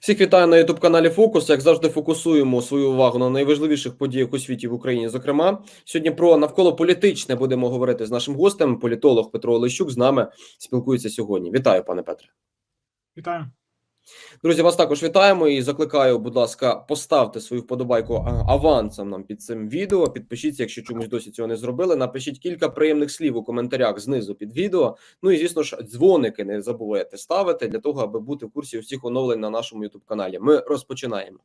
Всіх вітаю на youtube каналі Фокус. Як завжди, фокусуємо свою увагу на найважливіших подіях у світі в Україні. Зокрема, сьогодні про навколо політичне будемо говорити з нашим гостем. Політолог Петро Олещук з нами спілкується сьогодні. Вітаю, пане Петре. Вітаю. Друзі, вас також вітаємо і закликаю, будь ласка, поставте свою вподобайку авансом нам під цим відео. Підпишіться, якщо чомусь досі цього не зробили. Напишіть кілька приємних слів у коментарях знизу під відео. Ну і звісно ж, дзвоники не забувайте ставити для того, аби бути в курсі всіх оновлень на нашому youtube каналі. Ми розпочинаємо.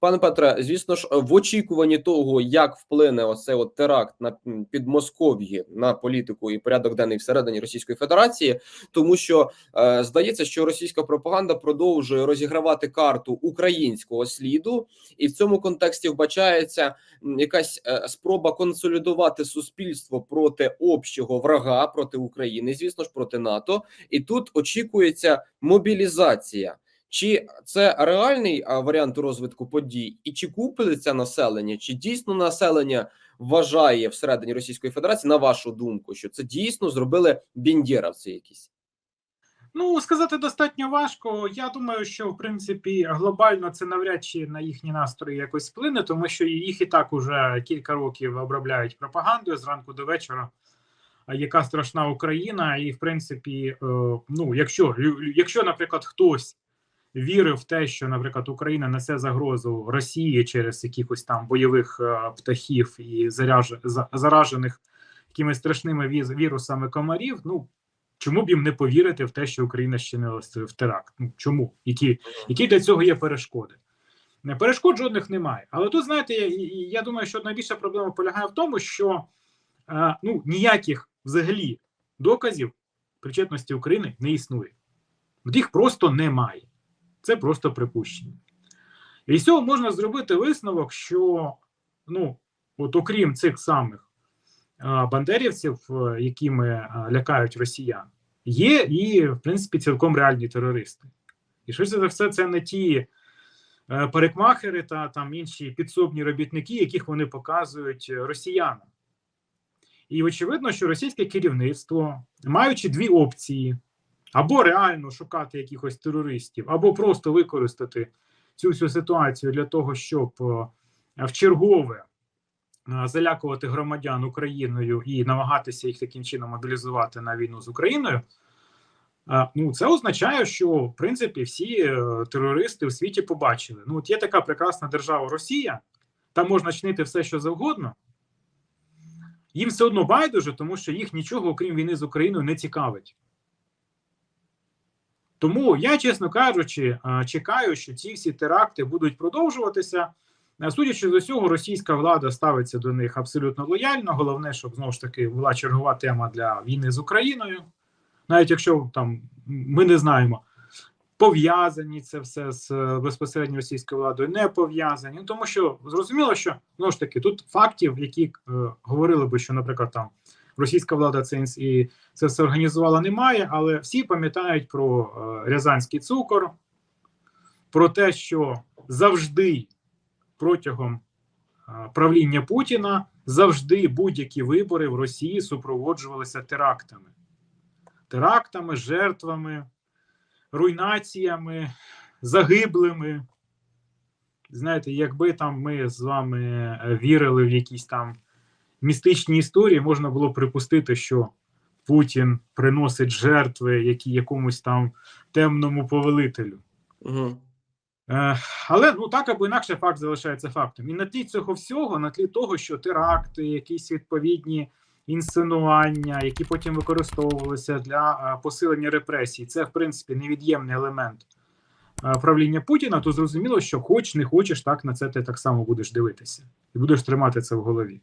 Пане Петре, звісно ж, в очікуванні того, як вплине оцей от теракт на Підмосков'ї на політику і порядок денний всередині Російської Федерації, тому що Е, Здається, що російська пропаганда продовжує розігравати карту українського сліду, і в цьому контексті вбачається якась е, спроба консолідувати суспільство проти общого врага, проти України, звісно ж, проти НАТО. І тут очікується мобілізація. Чи це реальний варіант розвитку подій, і чи купиться населення, чи дійсно населення вважає всередині Російської Федерації, на вашу думку, що це дійсно зробили бендєровці якісь? Ну, сказати достатньо важко. Я думаю, що в принципі глобально це навряд чи на їхні настрої якось вплине, тому що їх і так уже кілька років обробляють пропагандою зранку до вечора. Яка страшна Україна, і в принципі, е, ну якщо якщо, наприклад, хтось вірив в те, що, наприклад, Україна несе загрозу Росії через якихось там бойових е, птахів і заряж, заражених якимись страшними вірусами комарів, ну чому б їм не повірити в те, що Україна ще в теракт? Ну чому? Які, які для цього є перешкоди? Перешкод жодних немає. Але тут, знаєте, я, я- думаю, що найбільша проблема полягає в тому, що е, ну, ніяких взагалі доказів причетності України не існує. От їх просто немає. Це просто припущення. І з цього можна зробити висновок, що ну, от окрім цих самих а, бандерівців, е, якими а, лякають росіян, є і, в принципі, цілком реальні терористи. І швидше за все, це не ті е, парикмахери та там інші підсобні робітники, яких вони показують е, росіянам. І очевидно, що російське керівництво, маючи дві опції, або реально шукати якихось терористів, або просто використати цю всю ситуацію для того, щоб е, в чергове залякувати громадян Україною і намагатися їх таким чином мобілізувати на війну з Україною. е, Ну, це означає, що в принципі всі е, терористи в світі побачили. Ну, от є така прекрасна держава Росія, там можна чинити все, що завгодно. Їм все одно байдуже, тому що їх нічого, окрім війни з Україною, не цікавить. Тому я, чесно кажучи, е, чекаю, що ці всі теракти будуть продовжуватися. Е, Судячи з усього, російська влада ставиться до них абсолютно лояльно. Головне, щоб знову ж таки була чергова тема для війни з Україною. Навіть якщо там ми не знаємо, пов'язані це все з е, безпосередньо російською владою, не пов'язані. Ну тому що зрозуміло, що знову ж таки тут фактів, які е, говорили би, що, наприклад, там російська влада це і це все організувала, немає, але всі пам'ятають про е, рязанський цукор, про те, що завжди протягом правління Путіна завжди будь-які вибори в Росії супроводжувалися терактами, терактами, жертвами, руйнаціями, загиблими. Знаєте, якби там ми з вами е, вірили в якісь там містичні історії, можна було припустити, що Путін приносить жертви якомусь там темному повелителю. Угу. Е, але ну так або інакше факт залишається фактом. І на тлі цього всього, на тлі того, що теракти, якісь відповідні інсценування, які потім використовувалися для е, посилення репресій, це в принципі невід'ємний елемент е, правління Путіна, то зрозуміло, що хоч не хочеш, так на це ти так само будеш дивитися і будеш тримати це в голові.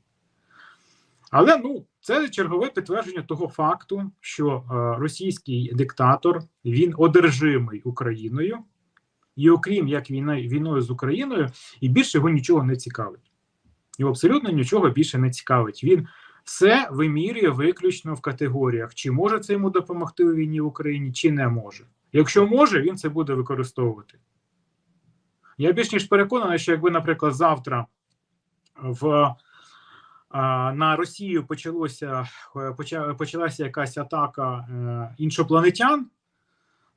Але ну це чергове підтвердження того факту, що російський диктатор він одержимий Україною, і окрім як війна війною з Україною, і більше його нічого не цікавить. Його абсолютно нічого більше не цікавить. Він все вимірює виключно в категоріях, чи може це йому допомогти у війні в Україні, чи не може. Якщо може, він це буде використовувати. Я більш ніж переконаний, що якби, наприклад, завтра в на Росію почалося почалася якась атака е, іншопланетян,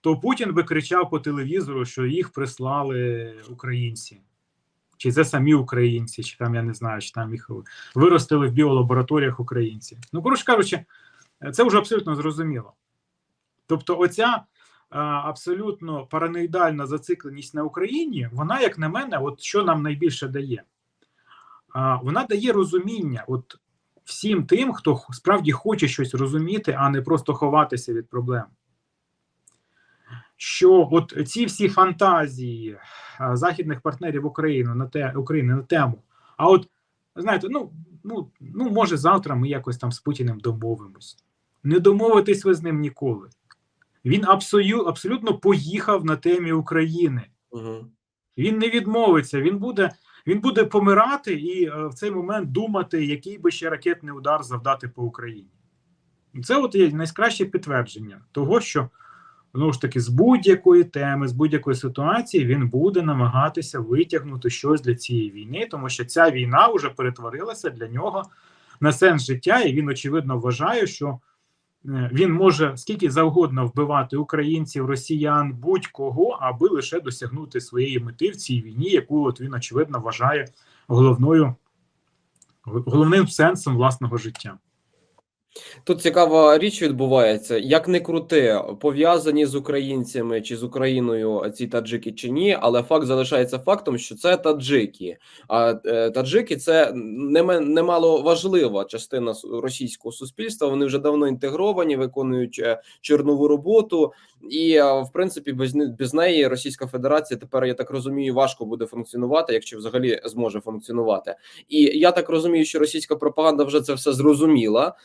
то Путін би кричав по телевізору, що їх прислали українці. Чи це самі українці, чи там я не знаю, чи там їх виростили в біолабораторіях українці. Ну, коротше кажучи, це вже абсолютно зрозуміло. Тобто, оця абсолютно параноїдальна зацикленість на Україні, вона, як на мене, от що нам найбільше дає? Вона дає розуміння от всім тим, хто справді хоче щось розуміти, а не просто ховатися від проблем. Що от ці всі фантазії західних партнерів України на те України на тему. А от знаєте, ну, ну, ну може завтра ми якось там з Путіним домовимось. Не домовитись ви з ним ніколи. Він абсолю, абсолютно поїхав на темі України. Угу. Він не відмовиться, він буде, він буде помирати і е, в цей момент думати, який би ще ракетний удар завдати по Україні. Це от є найкраще підтвердження того, що знову ж таки з будь-якої теми, з будь-якої ситуації він буде намагатися витягнути щось для цієї війни, тому що ця війна вже перетворилася для нього на сенс життя, і він очевидно вважає, що е, він може скільки завгодно вбивати українців, росіян, будь-кого, аби лише досягнути своєї мети в цій війні, яку от він очевидно вважає головною головним сенсом власного життя. Тут цікава річ відбувається. Як не крути, пов'язані з українцями чи з Україною ці таджики чи ні, але факт залишається фактом, що це таджики. А е, таджики це немало важлива частина російського суспільства. Вони вже давно інтегровані, виконують е, чорнову роботу, і е, в принципі без без неї Російська Федерація тепер я так розумію, важко буде функціонувати, якщо взагалі зможе функціонувати. І я так розумію, що російська пропаганда вже це все зрозуміла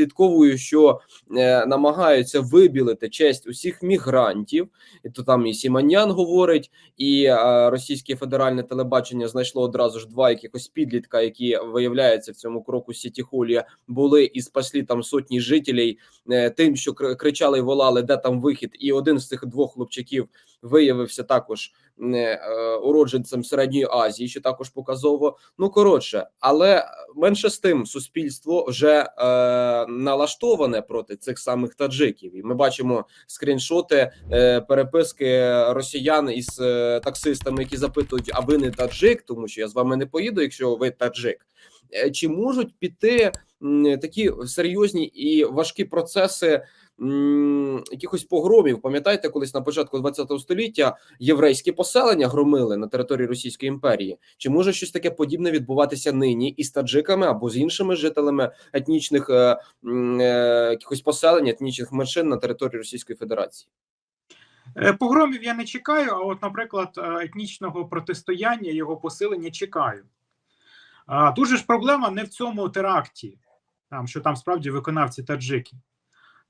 відслідковую, що е, намагаються вибілити честь усіх мігрантів. І то там і Сіманян говорить, і е, російське федеральне телебачення знайшло одразу ж два якихось підлітка, які виявляється в цьому кроку Сітіхолі, були і спасли там сотні жителів е, тим, що кр- кричали і волали, де там вихід. І один з цих двох хлопчаків виявився також е, уродженцем середньої Азії, що також показово. Ну коротше, але менше з тим, суспільство вже е, налаштоване проти цих самих таджиків, і ми бачимо скріншоти е, переписки росіян із е, таксистами, які запитують: а ви не таджик, тому що я з вами не поїду, якщо ви таджик. Е, Чи можуть піти такі серйозні і важкі процеси якихось погромів? Пам'ятаєте, колись на початку ХХ століття єврейські поселення громили на території Російської імперії? Чи може щось таке подібне відбуватися нині із таджиками або з іншими жителями етнічних е, е, якихось поселень, етнічних меншин на території Російської Федерації? Е, Погромів я не чекаю, а от, наприклад, е, етнічного протистояння, його посилення чекаю. А, Тут же ж проблема не в цьому теракті, там, що там справді виконавці таджики.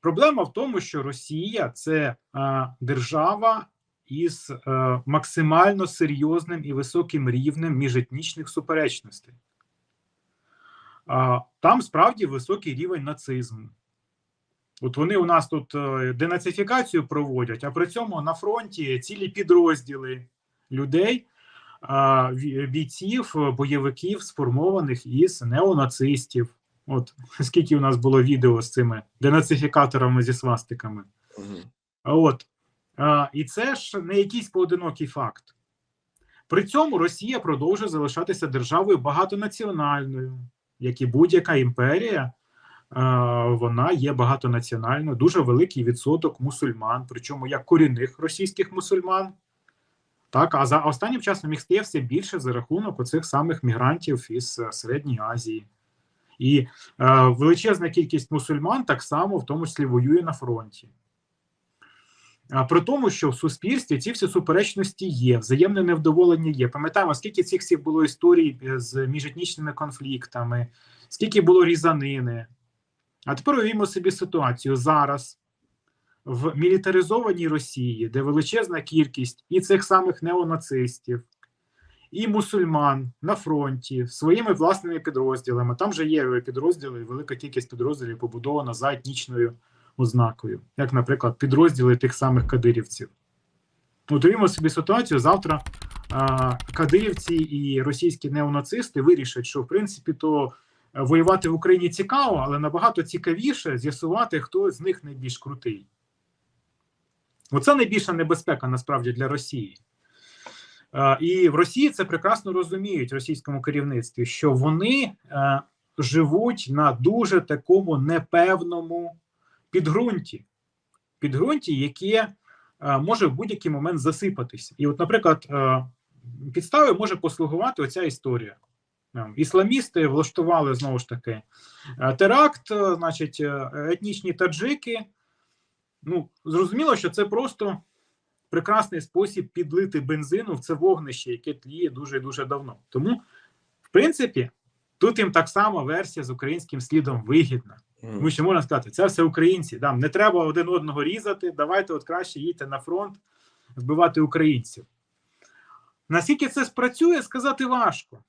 Проблема в тому, що Росія це е, держава із е, максимально серйозним і високим рівнем міжетнічних суперечностей. Там справді високий рівень нацизму. От вони у нас тут е, денацифікацію проводять, а при цьому на фронті цілі підрозділи людей, бійців, бойовиків, сформованих із неонацистів. От скільки у нас було відео з цими денацифікаторами зі свастиками. От а, і це ж не якийсь поодинокий факт. При цьому Росія продовжує залишатися державою багатонаціональною, як і будь-яка імперія. Вона є багатонаціональною, дуже великий відсоток мусульман, причому як корінних російських мусульман. Так, а за останнім часом їх стає все більше за рахунок оцих самих мігрантів із е, Середньої Азії. І е, величезна кількість мусульман так само, в тому числі, воює на фронті. А при тому, що в суспільстві ці всі суперечності є, взаємне невдоволення є. Пам'ятаємо, скільки цих всіх було історій е, з міжетнічними конфліктами, скільки було різанини. А тепер уявімо собі ситуацію зараз в мілітаризованій Росії, де величезна кількість і цих самих неонацистів, і мусульман на фронті своїми власними підрозділами. Там же є підрозділи, велика кількість підрозділів побудована за етнічною ознакою, як, наприклад, підрозділи тих самих кадирівців. Уявімо собі ситуацію. Завтра кадирівці і російські неонацисти вирішать, що в принципі то е, воювати в Україні цікаво, але набагато цікавіше з'ясувати, хто з них найбільш крутий. Оце найбільша небезпека насправді для Росії. Е, І в Росії це прекрасно розуміють російському керівництві, що вони е, живуть на дуже такому непевному підґрунті, підґрунті, яке е, може в будь-який момент засипатися. І, от, наприклад, підставою може послугувати оця історія. Ісламісти влаштували знову ж таки теракт, значить, етнічні таджики. Ну, зрозуміло, що це просто прекрасний спосіб підлити бензину в це вогнище, яке тліє дуже і дуже давно. Тому, в принципі, тут їм так само версія з українським слідом вигідна. Тому що можна сказати, це все українці. Да, не треба один одного різати. Давайте от краще їдьте на фронт вбивати українців. Наскільки це спрацює, сказати важко.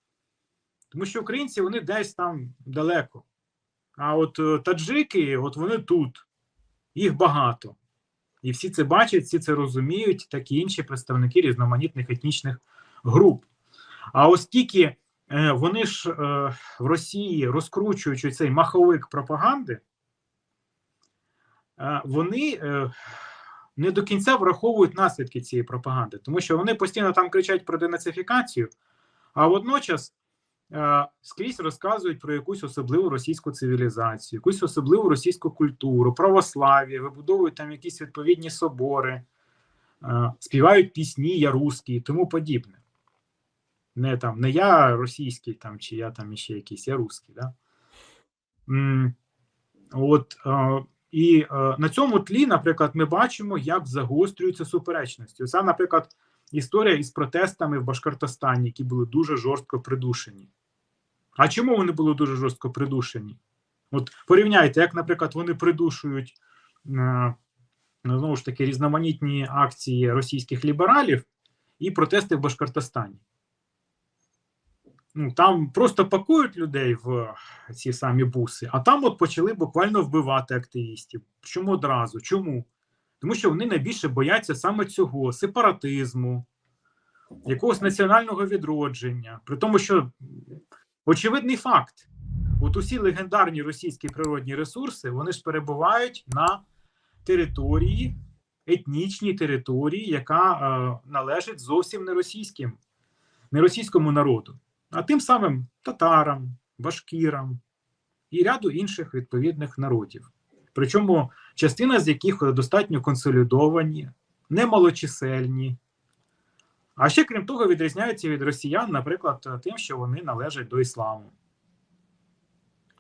Тому що українці вони десь там далеко. А от е, таджики, от вони тут, їх багато. І всі це бачать, всі це розуміють, так і інші представники різноманітних етнічних груп. А оскільки е, вони ж е, в Росії розкручуючи цей маховик пропаганди, е, вони не до кінця враховують наслідки цієї пропаганди, тому що вони постійно там кричать про денацифікацію, а водночас скрізь розказують про якусь особливу російську цивілізацію, якусь особливу російську культуру, православ'я, вибудовують там якісь відповідні собори, е, співають пісні Я русський і тому подібне. Не там не я російський, там чи я там іще якийсь, я русський. Да? От е, і е, на цьому тлі, наприклад, ми бачимо, як загострюються суперечності. Це, наприклад, історія із протестами в Башкортостані, які були дуже жорстко придушені. А чому вони були дуже жорстко придушені? От порівняйте, як, наприклад, вони придушують е, знову ж таки різноманітні акції російських лібералів і протести в Башкортостані. Ну, там просто пакують людей в ці самі буси, а там от почали буквально вбивати активістів. Чому одразу? Чому? Тому що вони найбільше бояться саме цього сепаратизму, якогось національного відродження. При тому, що очевидний факт: от усі легендарні російські природні ресурси вони ж перебувають на території, етнічній території, яка е, належить зовсім не російським, не російському народу, а тим самим татарам, башкірам і ряду інших відповідних народів. Причому частина з яких достатньо консолідовані, немалочисельні. А ще, крім того, відрізняються від росіян, наприклад, тим, що вони належать до ісламу.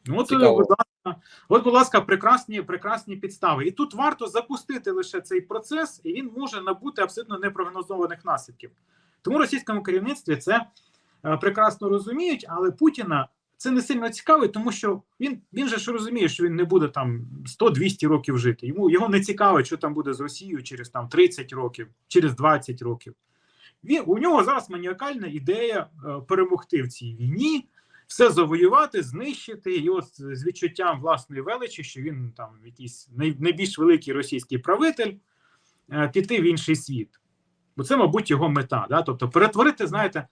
Ну, От, Цікаво. будь ласка, от, будь ласка, прекрасні, прекрасні підстави. І тут варто запустити лише цей процес, і він може набути абсолютно непрогнозованих наслідків. Тому російському керівництві це е, прекрасно розуміють, але Путіна це не сильно цікавить, тому що він, він же ж розуміє, що він не буде там 100-200 років жити. Йому його не цікавить, що там буде з Росією через там 30 років, через 20 років. Він у нього зараз маніакальна ідея е, перемогти в цій війні, все завоювати, знищити, і от з відчуттям власної величі, що він там якийсь найбільш великий російський правитель, е, піти в інший світ. Бо це, мабуть, його мета. Да? Тобто перетворити, знаєте,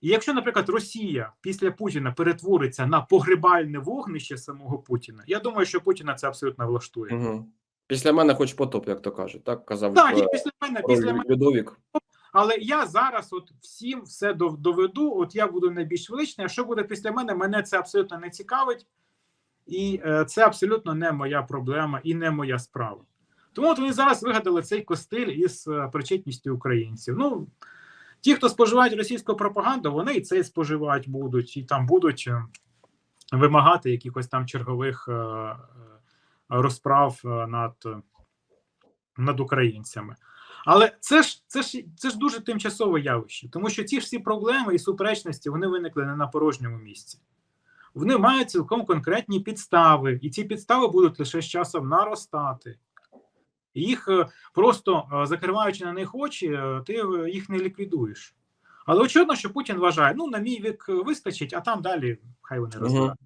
і якщо, наприклад, Росія після Путіна перетвориться на погребальне вогнище самого Путіна, я думаю, що Путіна це абсолютно влаштує. Мгм. Після мене хоч потоп, як то кажуть, так казав Так, і після мене, після мене. Але я зараз от всім все доведу. От я буду найбільш величний. А що буде після мене? Мене це абсолютно не цікавить, і е, це абсолютно не моя проблема і не моя справа. Тому от вони зараз вигадали цей костиль із е, причетністю українців. Ну ті, хто споживають російську пропаганду, вони і це споживають будуть, і там будуть е, вимагати якихось там чергових розправ над, над українцями. Але це ж це ж це ж дуже тимчасове явище, тому що ці ж всі проблеми і суперечності вони виникли не на порожньому місці. Вони мають цілком конкретні підстави, і ці підстави будуть лише з часом наростати. Їх е, просто е, закриваючи на них очі, е, ти їх не ліквідуєш. Але очевидно, що Путін вважає: ну на мій вік вистачить, а там далі хай вони розбирають.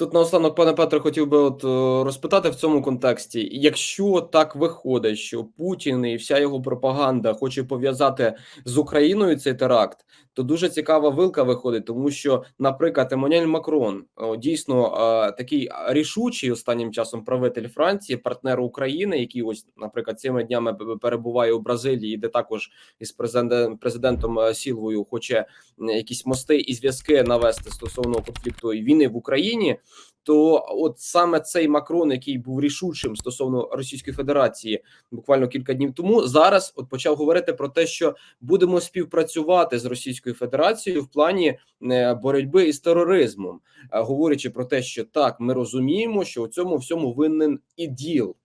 Тут наостанок, пане Петре, хотів би от е, розпитати в цьому контексті: якщо так виходить, що Путін і вся його пропаганда хоче пов'язати з Україною цей теракт, то дуже цікава вилка виходить, тому що, наприклад, Еммануель Макрон дійсно е, такий рішучий останнім часом правитель Франції, партнер України, який ось, наприклад, цими днями перебуває у Бразилії, де також із президентом президентом Сілвою хоче якісь мости і зв'язки навести стосовно конфлікту і війни в Україні. То от саме цей Макрон, який був рішучим стосовно Російської Федерації, буквально кілька днів тому, зараз от почав говорити про те, що будемо співпрацювати з Російською Федерацією в плані е, боротьби із тероризмом, е, говорячи про те, що так, ми розуміємо, що у цьому всьому винен іділ.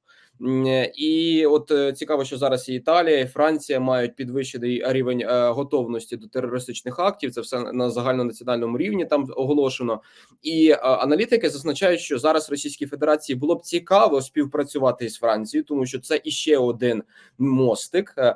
І от е, цікаво, що зараз і Італія, і Франція мають підвищений рівень е, готовності до терористичних актів. Це все на загальнонаціональному рівні там оголошено. І е, аналітики зазначають, що зараз Російській Федерації було б цікаво співпрацювати із Францією, тому що це іще один мостик, е,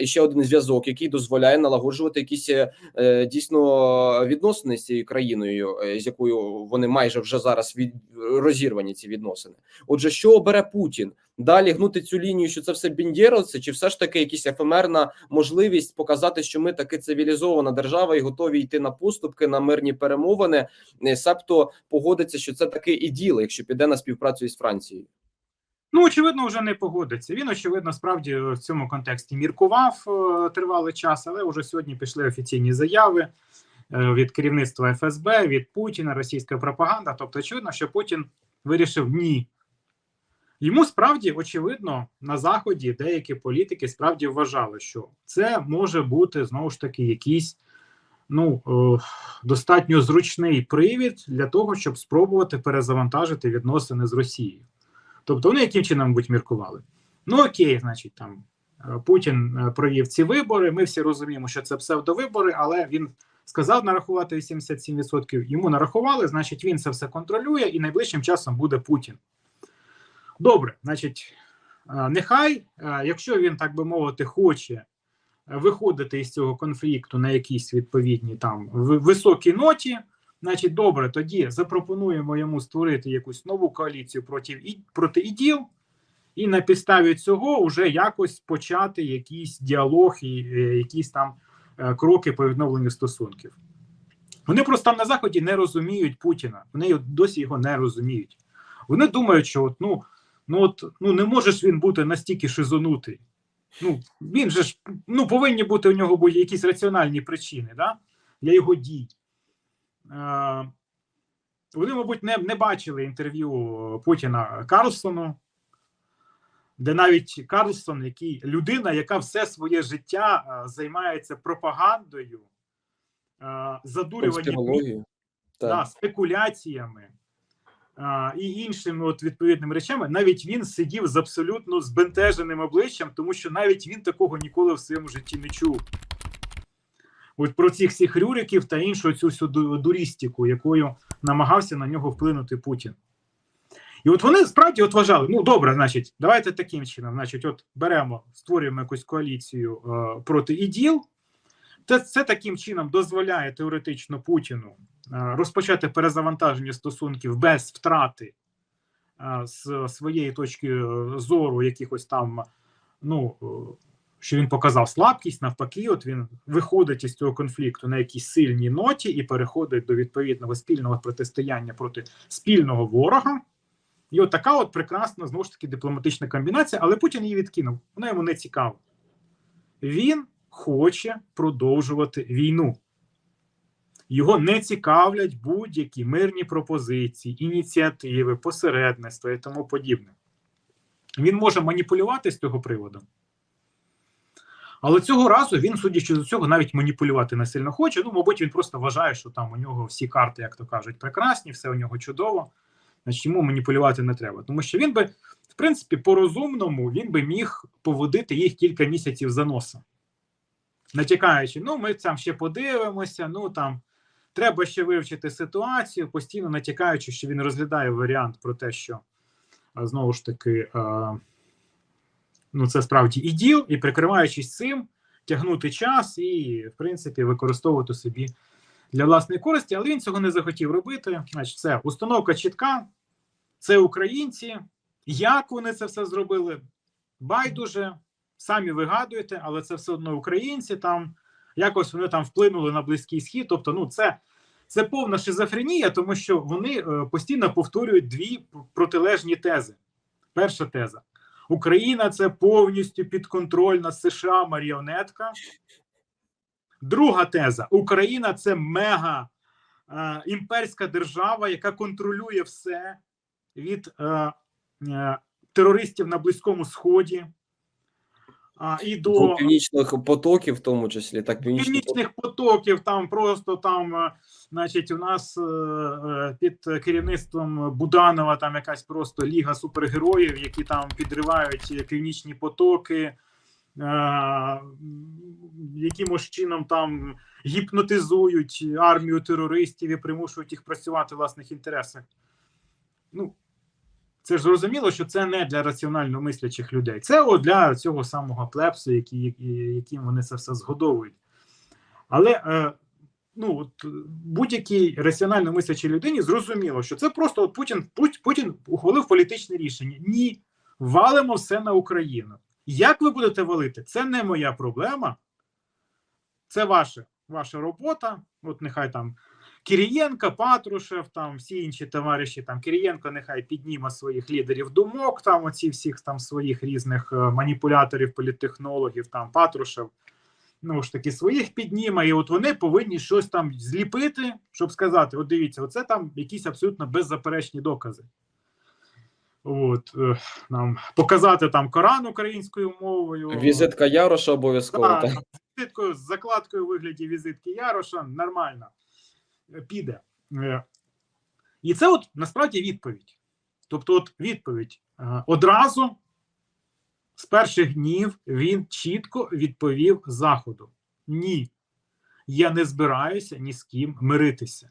іще один зв'язок, який дозволяє налагоджувати якісь е, е, дійсно відносини з цією країною, е, з якою вони майже вже зараз від розірвані ці відносини. Отже, що обере Путін? Далі гнути цю лінію, що це все біндєровці, чи все ж таки якась ефемерна можливість показати, що ми таки цивілізована держава і готові йти на поступки на мирні перемовини, е, себто погодиться, що це таки і діло, якщо піде на співпрацю із Францією. Ну, очевидно, вже не погодиться. Він, очевидно, справді в цьому контексті міркував е, тривалий час, але вже сьогодні пішли офіційні заяви від керівництва ФСБ, від Путіна, російська пропаганда. Тобто, очевидно, що Путін вирішив ні. Йому справді очевидно на заході деякі політики справді вважали, що це може бути знову ж таки якийсь ну е, достатньо зручний привід для того, щоб спробувати перезавантажити відносини з Росією. Тобто вони яким чином будуть міркували? Ну окей, значить, там е, Путін е, провів ці вибори. Ми всі розуміємо, що це псевдовибори, але він сказав нарахувати 87%, Йому нарахували, значить, він це все контролює, і найближчим часом буде Путін. Добре, значить, е, нехай, е, якщо він, так би мовити, хоче виходити із цього конфлікту на якійсь відповідній там високій ноті, значить, добре, тоді запропонуємо йому створити якусь нову коаліцію проти, проти іділ, і на підставі цього вже якось почати якийсь діалог і е, якісь там кроки по відновленню стосунків. Вони просто там на заході не розуміють Путіна. Вони досі його не розуміють. Вони думають, що от, ну, ну от ну не може ж він бути настільки шизонутий. Ну він же ж ну повинні бути у нього якісь раціональні причини, да? для його дій. Е, вони, мабуть, не, не бачили інтерв'ю Путіна Карлсону, де навіть Карлсон, який людина, яка все своє життя е, займається пропагандою, е, задурюванням да, спекуляціями а, і іншими от відповідними речами, навіть він сидів з абсолютно збентеженим обличчям, тому що навіть він такого ніколи в своєму житті не чув. От про цих всіх рюриків та іншу цю всю ду- дурістику, якою намагався на нього вплинути Путін. І от вони справді от вважали: ну добре, значить, давайте таким чином. Значить, от беремо, створюємо якусь коаліцію е, проти іділ. Це, це таким чином дозволяє теоретично Путіну е, розпочати перезавантаження стосунків без втрати е, з своєї точки зору якихось там, ну е, що він показав слабкість, навпаки, от він виходить із цього конфлікту на якійсь сильній ноті і переходить до відповідного спільного протистояння проти спільного ворога. І от така от прекрасна знову ж таки дипломатична комбінація, але Путін її відкинув. Вона йому не цікава. Він хоче продовжувати війну. Його не цікавлять будь-які мирні пропозиції, ініціативи, посередництва і тому подібне. Він може маніпулювати з цього приводу. Але цього разу він, судячи з цього, навіть маніпулювати не сильно хоче. Ну, мабуть, він просто вважає, що там у нього всі карти, як то кажуть, прекрасні, все у нього чудово. Значить, йому маніпулювати не треба. Тому що він би, в принципі, по-розумному він би міг поводити їх кілька місяців за носа. Натякаючи, ну, ми там ще подивимося, ну там треба ще вивчити ситуацію, постійно натякаючи, що він розглядає варіант про те, що знову ж таки, а, ну, це справді іділ, і прикриваючись цим, тягнути час і, в принципі, використовувати собі для власної користі, але він цього не захотів робити. Значить, все, установка чітка, це українці. Як вони це все зробили? Байдуже, самі вигадуєте, але це все одно українці. Там якось вони там вплинули на близький схід. Тобто, ну це, це повна шизофренія, тому що вони е, постійно повторюють дві протилежні тези. Перша теза: Україна це повністю підконтрольна США маріонетка. Друга теза: Україна це мега е, держава, яка контролює все від е, е, терористів на Близькому Сході. А, і до До північних потоків, в тому числі, так північні північних потоків, там просто там, е, значить, у нас під керівництвом Буданова там якась просто ліга супергероїв, які там підривають північні потоки, якимось чином там гіпнотизують армію терористів і примушують їх працювати в власних інтересах. Ну, це ж зрозуміло, що це не для раціонально мислячих людей. Це от для цього самого плепсу, які, яким вони це все згодовують. Але е, ну, от, будь-якій раціонально мислячій людині зрозуміло, що це просто от Путін, Пут- Путін ухвалив політичне рішення. Ні, валимо все на Україну. Як ви будете валити? Це не моя проблема. Це ваша, ваша робота. От нехай там Кирієнко, Патрушев, там всі інші товариші. Там Кирієнко нехай підніме своїх лідерів думок, там оці всіх там своїх різних е, маніпуляторів, політтехнологів, там Патрушев. Ну ж таки, своїх підніме, і от вони повинні щось там зліпити, щоб сказати: от дивіться, оце там якісь абсолютно беззаперечні докази. От, е, нам показати там Коран українською мовою. Візитка Яроша обов'язково. Так, так. візиткою, з закладкою у вигляді візитки Яроша нормально піде. Е, І це от насправді відповідь. Тобто, от відповідь е, одразу з перших днів він чітко відповів Заходу: ні, я не збираюся ні з ким миритися.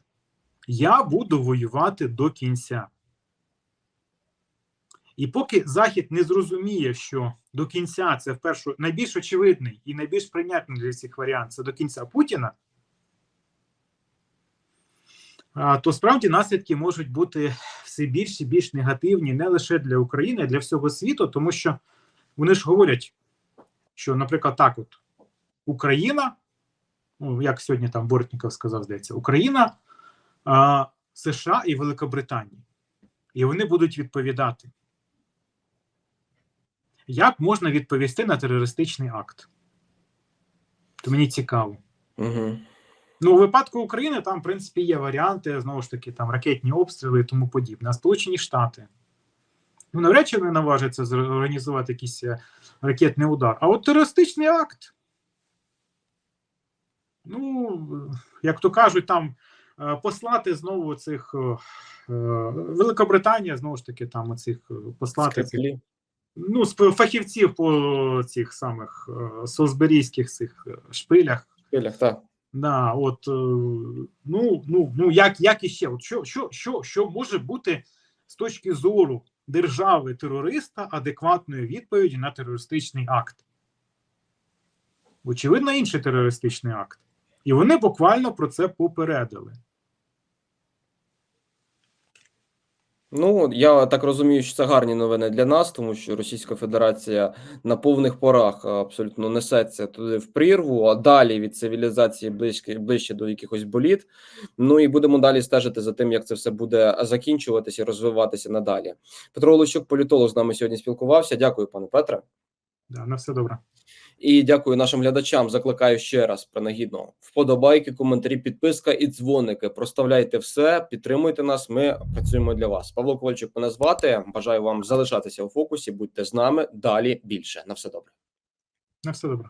Я буду воювати до кінця. І поки Захід не зрозуміє, що до кінця це вперше найбільш очевидний і найбільш прийнятний для всіх варіант це до кінця Путіна, то справді наслідки можуть бути все більш і більш негативні не лише для України, а для всього світу, тому що вони ж говорять, що, наприклад, так, от Україна, ну, як сьогодні там Бортніков сказав, здається, Україна, а, США і Великобританія. І вони будуть відповідати. Як можна відповісти на терористичний акт? То мені цікаво. Угу. Ну, у випадку України там, в принципі, є варіанти, знову ж таки, там ракетні обстріли і тому подібне. А Сполучені Штати. Ну, навряд чи вони наважаться зорганізувати якийсь е, ракетний удар. А от терористичний акт. Ну, як то кажуть, там е, послати знову цих е, Великобританія, знову ж таки, там оцих послати цих ну, фахівців по цих самих солсберійських цих шпилях. Шпилях, так. Да, от, е, ну, ну, ну як, як іще? От що, що, що, що може бути з точки зору держави-терориста адекватною відповіді на терористичний акт? Очевидно, інший терористичний акт. І вони буквально про це попередили. Ну, я так розумію, що це гарні новини для нас, тому що Російська Федерація на повних порах абсолютно несеться туди в прірву, а далі від цивілізації ближче, ближче до якихось боліт. Ну і будемо далі стежити за тим, як це все буде закінчуватися і розвиватися надалі. Петро Олещук, політолог, з нами сьогодні спілкувався. Дякую, пане Петре. Да, на все добре. І дякую нашим глядачам. Закликаю ще раз принагідно вподобайки, коментарі, підписка і дзвоники. Проставляйте все, підтримуйте нас. Ми працюємо для вас. Павло Ковальчук мене звати. Бажаю вам залишатися у фокусі. Будьте з нами далі більше. На все добре. На все добре.